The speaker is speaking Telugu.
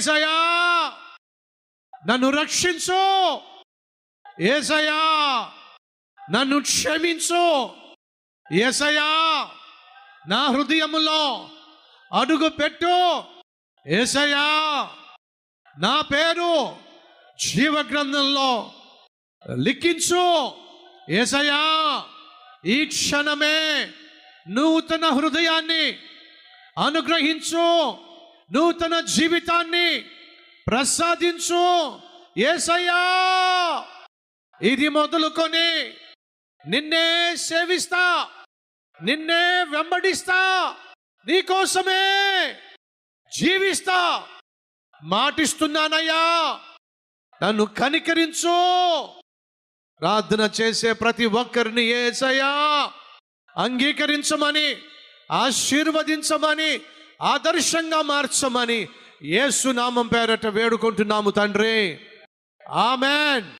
ఏసయా నన్ను రక్షించు! ఏసయా నన్ను క్షమించు! ఏసయా నా హృదయములో అడుగు పెట్టు! ఏసయా నా పేరు జీవ గ్రంథంలో లిఖించు! ఏసయా ఈ క్షణమే నూతన హృదయాన్ని అనుగ్రహించు! నూతన జీవితాన్ని ప్రసాదించు. ఏసయ్యా ఇది మొదలుకొని నిన్నే సేవిస్తా నిన్నే వెంబడిస్తా నీకోసమే జీవిస్తా. మాటిస్తున్నానయ్యా నన్ను కనికరించు. ప్రార్థన చేసే ప్రతి ఒక్కరిని ఏసయ్యా అంగీకరించమని ఆశీర్వదించమని ఆదర్శంగా మార్చమని యేసు పేరట వేడుకుంటున్నాము తండ్రి. ఆమెన్.